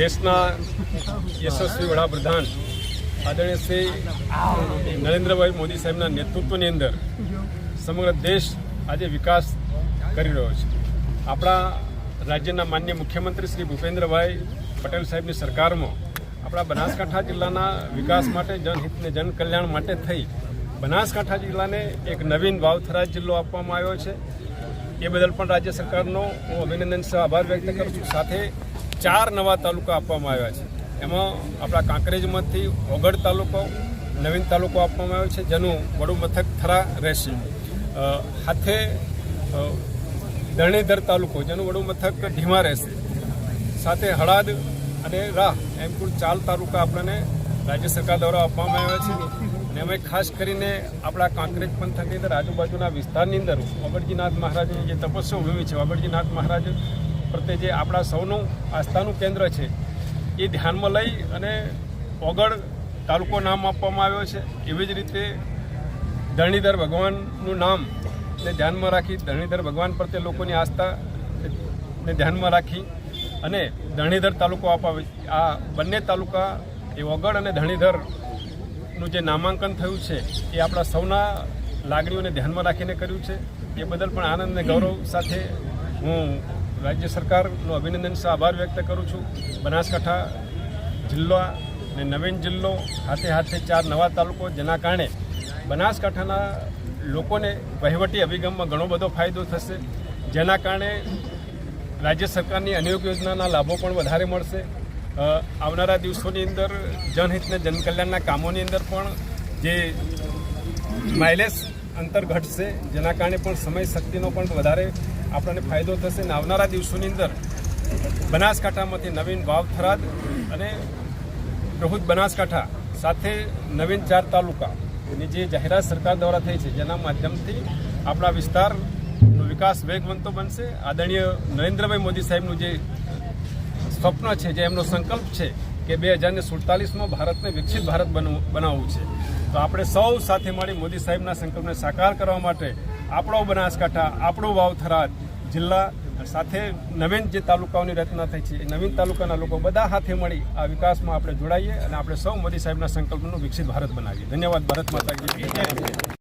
દેશના યશસ્વી વડાપ્રધાન આદરણીય શ્રી નરેન્દ્રભાઈ મોદી સાહેબના નેતૃત્વની અંદર સમગ્ર દેશ આજે વિકાસ કરી રહ્યો છે. આપણા રાજ્યના માન્ય મુખ્યમંત્રી શ્રી ભૂપેન્દ્રભાઈ પટેલ સાહેબની સરકારમાં આપણા બનાસકાંઠા જિલ્લાના વિકાસ માટે જનહિતને જનકલ્યાણ માટે થઈ બનાસકાંઠા જિલ્લાને એક નવીન વાવથરા જિલ્લો આપવામાં આવ્યો છે. એ બદલ પણ રાજ્ય સરકારનો હું અભિનંદન આભાર વ્યક્ત કરું છું. સાથે ચાર નવા તાલુકા આપવામાં આવ્યા છે. એમાં આપણા કાંકરેજમાંથી ઓગડ તાલુકો, નવીન તાલુકો આપવામાં આવ્યો છે, જેનું વડું મથક થરા રહેશે. સાથે ધરણીધર તાલુકો, જેનું વડું મથક ઢીમા રહેશે. સાથે હળાદ અને રાહ એમ કુલ ચાર તાલુકા આપણને રાજ્ય સરકાર દ્વારા આપવામાં આવ્યા છે. અને અમે ખાસ કરીને આપણા કાંકરેજ પંથકની અંદર આજુબાજુના વિસ્તારની અંદર ઓગળજીનાથ મહારાજની જે તપસ્યા ભૂમિ છે ઓગળજીનાથ મહારાજ પ્રત્યે જે આપણા સૌનું આસ્થાનું કેન્દ્ર છે, એ ધ્યાનમાં લઈ અને ઓગળ તાલુકો નામ આપવામાં આવ્યો છે. એવી જ રીતે ધરણીધર ભગવાનનું નામ ને ધ્યાનમાં રાખી ધરણીધર ભગવાન પ્રત્યે લોકોની આસ્થા ને ધ્યાનમાં રાખી અને ધરણીધર તાલુકો આપવા આ બંને તાલુકા, એ ઓગળ અને ધરણીધરનું જે નામાંકન થયું છે, એ આપણા સૌના લાગણીઓને ધ્યાનમાં રાખીને કર્યું છે. એ બદલ પણ આનંદ અને ગૌરવ સાથે હું રાજ્ય સરકારનો અભિનંદન આભાર વ્યક્ત કરું છું. બનાસકાંઠા જિલ્લા ને નવીન જિલ્લો હાથે હાથે ચાર નવા તાલુકો જેના કારણે બનાસકાંઠાના લોકોને વહીવટી અભિગમમાં ઘણો બધો ફાયદો થશે. જેના કારણે રાજ્ય સરકારની અનેક યોજનાના લાભો પણ વધારે મળશે. આવનારા દિવસોની અંદર જનહિતને જનકલ્યાણના કામોની અંદર પણ જે માઇલેજ અંતર ઘટશે, જેના કારણે પણ સમય શક્તિનો પણ વધારે આપણને ફાયદો થશે અને આવનારા દિવસોની અંદર બનાસકાંઠામાંથી નવીન વાવ થરાદ અને પ્રભુત બનાસકાંઠા સાથે નવીન ચાર તાલુકા ની જે જાહેરાત સરકાર દ્વારા થઈ છે, જેના માધ્યમથી આપણા વિસ્તારનો વિકાસ વેગવંતો બનશે. આદરણીય નરેન્દ્રભાઈ મોદી સાહેબનું જે સ્વપ્ન છે, જે એમનો સંકલ્પ છે કે બે હજારને સુડતાલીસમાં ભારતને વિકસિત ભારત બનવું, બનાવવું છે. તો આપણે સૌ સાથે મળી મોદી સાહેબના સંકલ્પને સાકાર કરવા માટે આપણો બનાસકાંઠા, આપણો વાવથરાદ જિલ્લા સાથે નવીન જે તાલુકાઓની રચના થઈ છે, એ નવીન તાલુકાના લોકો બધા હાથે મળી આ વિકાસમાં આપણે જોડાઈએ અને આપણે સૌ મોદી સાહેબના સંકલ્પનું વિકસિત ભારત બનાવીએ ધન્યવાદ, ભારત માતા કી જય.